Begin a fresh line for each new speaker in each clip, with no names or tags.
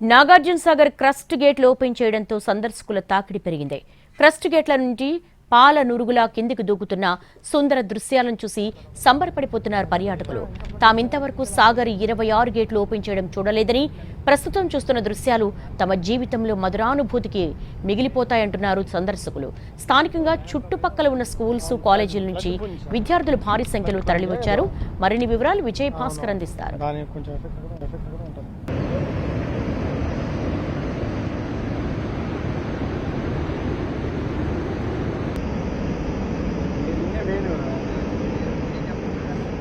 Nagarjuna Sagar crest గేట్లు open చేయడంతో సందర్శకుల తాకిడి పెరిగింది. క్రస్ట్ గేట్ల నుంచి పాల నురుగులా కిందికి దూకుతున్న సుందర దృశ్యాలను చూసి సంబరపడిపోతున్నారు పర్యాటకులు. తామింతవరకు సాగర్ ఇరవై ఆరు గేట్లు ఓపెన్ చేయడం చూడలేదని ప్రస్తుతం చూస్తున్న దృశ్యాలు తమ జీవితంలో మధురానుభూతికి మిగిలిపోతాయంటున్నారు సందర్శకులు. స్థానికంగా చుట్టుపక్కల ఉన్న స్కూల్స్ కాలేజీల నుంచి విద్యార్థులు భారీ సంఖ్యలో తరలివచ్చారు. మరిన్ని వివరాలు విజయ్ భాస్కర్ అందిస్తారు
దాని కొంచెం ఎఫెక్ట్ కూడా ఎఫెక్ట్ కూడా ఉంటుంది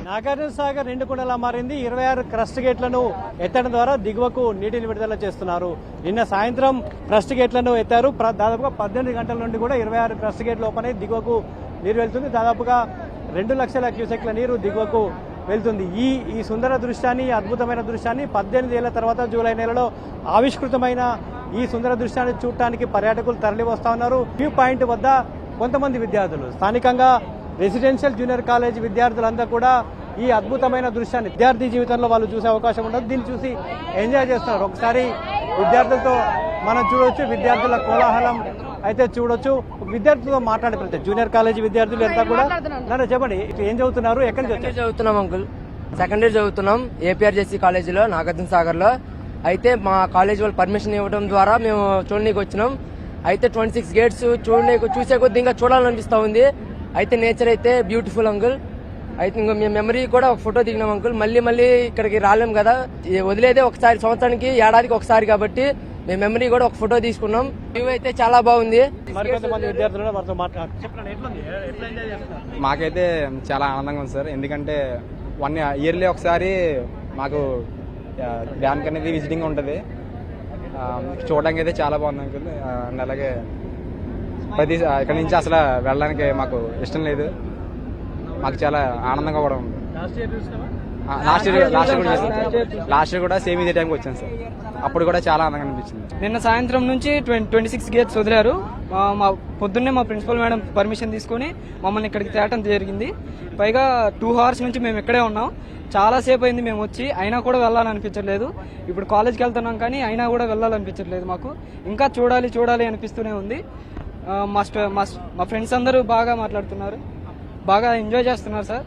నాగార్జున సాగర్ నిండుకుండలా మారింది. ఇరవై ఆరు క్రస్ట్ గేట్లను ఎత్తడం ద్వారా దిగువకు నీటిని విడుదల చేస్తున్నారు. నిన్న సాయంత్రం క్రస్ట్ గేట్లను ఎత్తారు. దాదాపుగా పద్దెనిమిది గంటల నుండి కూడా ఇరవై ఆరు క్రస్ట్ గేట్లు ఓపెన్ దిగువకు నీరు వెళ్తుంది. దాదాపుగా రెండు లక్షల క్యూసెక్ల నీరు దిగువకు వెళ్తుంది. ఈ ఈ సుందర దృశ్యాన్ని అద్భుతమైన దృశ్యాన్ని పద్దెనిమిది ఏళ్ళ తర్వాత జూలై నెలలో ఆవిష్కృతమైన ఈ సుందర దృశ్యాన్ని చూడటానికి పర్యాటకులు తరలి వస్తా ఉన్నారు. వ్యూ పాయింట్ వద్ద కొంతమంది విద్యార్థులు స్థానికంగా రెసిడెన్షియల్ జూనియర్ కాలేజ్ విద్యార్థులంతా కూడా ఈ అద్భుతమైన దృశ్యాన్ని విద్యార్థి జీవితంలో వాళ్ళు చూసే అవకాశం ఉండదు. దీన్ని చూసి ఎంజాయ్ చేస్తున్నారు. ఒకసారి విద్యార్థులతో మనం చూడొచ్చు విద్యార్థుల కోలాహలం అయితే చూడొచ్చు. విద్యార్థులతో మాట్లాడే ప్రతి జూనియర్ కాలేజీ విద్యార్థులు అంతా కూడా నన్ను చెప్పండి ఏం చదువుతున్నారు? ఎక్కడి నుంచి
చదువుతున్నాం అంకుల్. సెకండ్ ఇయర్ చదువుతున్నాం ఏపీఆర్జేసీ కాలేజీలో నాగార్జున సాగర్లో అయితే మా కాలేజ్ వాళ్ళు పర్మిషన్ ఇవ్వడం ద్వారా మేము చూడనీకి వచ్చినాం. అయితే ట్వంటీ సిక్స్ గేట్స్ చూడనీకి చూసే కొద్ది ఇంకా చూడాలనిపిస్తా ఉంది. అయితే నేచర్ అయితే బ్యూటిఫుల్ అంకుల్. అయితే ఇంకా మేము మెమరీ కూడా ఒక ఫోటో దిగినాం అంకుల్. మళ్ళీ మళ్ళీ ఇక్కడికి రాలేం కదా. ఈ వదిలేదే ఒకసారి సంవత్సరానికి ఏడాదికి ఒకసారి కాబట్టి మేము మెమరీ కూడా ఒక ఫోటో తీసుకున్నాం. వ్యూ అయితే చాలా బాగుంది.
మాకైతే చాలా ఆనందంగా ఉంది సార్. ఎందుకంటే వన్ ఇయర్లీ ఒకసారి మాకు ఆ, డ్యామ్కి అనేది విజిటింగ్ ఉంటుంది. చూడడానికి అయితే చాలా బాగుంది అంకుల్. అండ్ అలాగే ప్రతి ఇక్కడ నుంచి అసలు వెళ్ళడానికి మాకు ఇష్టం లేదు. మాకు చాలా ఆనందంగా కూడా ఉంది.
Last year
last year last year కూడా లాస్ట్ ఇయర్ కూడా సేమ్ ఇదే టైంకి వచ్చాను సార్. అప్పుడు కూడా చాలా ఆనందంగా అనిపించింది.
నిన్న సాయంత్రం నుంచి ట్వంటీ సిక్స్ గేట్స్ వదిలారు. మా- పొద్దున్నే మా ప్రిన్సిపల్ మేడం పర్మిషన్ తీసుకొని మమ్మల్ని ఇక్కడికి తేవటం జరిగింది. పైగా టూ అవర్స్ నుంచి మేము ఇక్కడే ఉన్నాం. చాలా సేపు అయింది మేము వచ్చి. అయినా కూడా వెళ్ళాలనిపించట్లేదు ఇప్పుడు కాలేజ్కి వెళ్తున్నాం కానీ అయినా కూడా వెళ్ళాలనిపించట్లేదు మాకు. ఇంకా చూడాలి చూడాలి అనిపిస్తూనే ఉంది. మా మా ఫ్రెండ్స్ అందరూ బాగా మాట్లాడుతున్నారు. బాగా ఎంజాయ్ చేస్తున్నారు సార్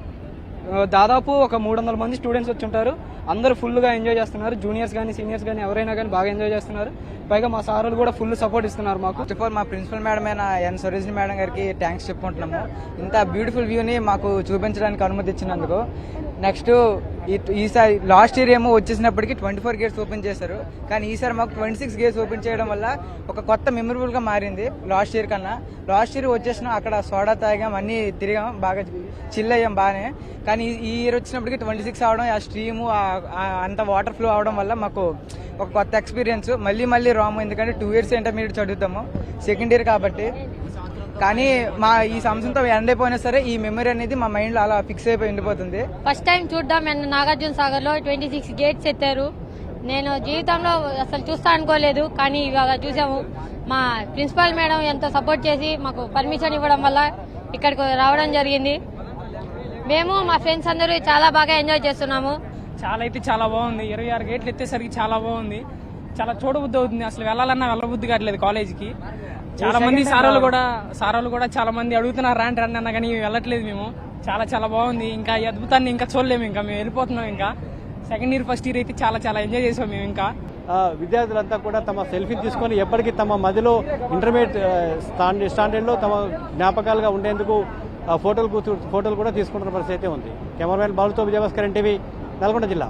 దాదాపు ఒక మూడు వందల మంది స్టూడెంట్స్ వచ్చి ఉంటారు అందరూ ఫుల్గా ఎంజాయ్ చేస్తున్నారు. జూనియర్స్ కానీ సీనియర్స్ కానీ ఎవరైనా కానీ బాగా ఎంజాయ్ చేస్తున్నారు. పైగా మా సార్లు కూడా ఫుల్ సపోర్ట్ ఇస్తున్నారు మాకు.
ఫస్ట్ మా ప్రిన్సిపల్ మేడం అయిన ఎన్ సరోజిని మేడం గారికి థ్యాంక్స్ చెప్పుకుంటున్నాము. ఇంత బ్యూటిఫుల్ వ్యూని మాకు చూపించడానికి అనుమతి ఇచ్చినందుకు. నెక్స్ట్ ఈసారి లాస్ట్ ఇయర్ ఏమో వచ్చేసినప్పటికీ ట్వంటీ ఫోర్ గేట్స్ ఓపెన్ చేశారు. కానీ ఈసారి మాకు ట్వంటీ సిక్స్ గేట్స్ ఓపెన్ చేయడం వల్ల ఒక కొత్త మెమరబుల్గా మారింది లాస్ట్ ఇయర్ కన్నా. లాస్ట్ ఇయర్ వచ్చేసినాం అక్కడ సోడా తాగాం అన్ని తిరిగాం బాగా చిల్ అయ్యాం బాగానే. కానీ ఈ- ఈ ఇయర్ వచ్చినప్పటికీ ట్వంటీ సిక్స్ అవడం ఆ స్ట్రీము అంత వాటర్ ఫ్లో అవడం వల్ల మాకు ఒక కొత్త ఎక్స్పీరియన్స్ మళ్ళీ మళ్ళీ రాము ఎందుకంటే టూ ఇయర్స్ ఇంటర్మీడియట్ చదువుతాము సెకండ్ ఇయర్ కాబట్టి. కానీ మా ఈ సంవత్సరంతో ఎండ్ అయిపోయినా సరే ఈ మెమరీ అనేది మా మైండ్లో అలా ఫిక్స్ అయిపోయి ఉండిపోతుంది.
ఫస్ట్ టైం చూద్దాం అండ్ నాగార్జున సాగర్లో ట్వంటీ సిక్స్ గేట్స్ ఎత్తారు. నేను జీవితంలో అసలు చూస్తా అనుకోలేదు కానీ ఇవాళ చూసాము. మా ప్రిన్సిపాల్ మేడం ఎంతో సపోర్ట్ చేసి మాకు పర్మిషన్ ఇవ్వడం వల్ల ఇక్కడికి రావడం జరిగింది. మేము మా ఫ్రెండ్స్ అందరూ చాలా బాగా ఎంజాయ్ చేస్తున్నాము.
చాలా అయితే చాలా బాగుంది. ఇరవై ఆరు గేట్లు ఎత్తేసరికి చాలా బాగుంది. చాలా చూడబుద్ధి అవుతుంది. అసలు వెళ్ళాలన్నా వెళ్ళబుద్ధి కావట్లేదు కాలేజీకి చాలా మంది సారోలు కూడా సారోలు కూడా చాలా మంది అడుగుతున్నారు రాండి రండి అన్న కానీ వెళ్ళట్లేదు మేము. చాలా చాలా బాగుంది. ఇంకా ఈ అద్భుతాన్ని ఇంకా చూడలేము ఇంకా. మేము వెళ్ళిపోతున్నాం ఇంకా. సెకండ్ ఇయర్ ఫస్ట్ ఇయర్ అయితే చాలా చాలా ఎంజాయ్ చేసాం మేము ఇంకా.
ఆ, విద్యార్థులంతా కూడా తమ సెల్ఫీ తీసుకొని ఎప్పటికీ తమ మదిలో ఇంటర్మీడియట్ ఆ, స్టాండ్ స్టాండర్డ్లో తమ జ్ఞాపకాలుగా ఉండేందుకు ఆ, ఫోటోలు కూర్చు ఫోటోలు కూడా తీసుకుంటున్న పరిస్థితి అయితే ఉంది. కెమెరామెన్ బాలుతో విజయభాస్కర్ టీవీ నల్గొండ జిల్లా.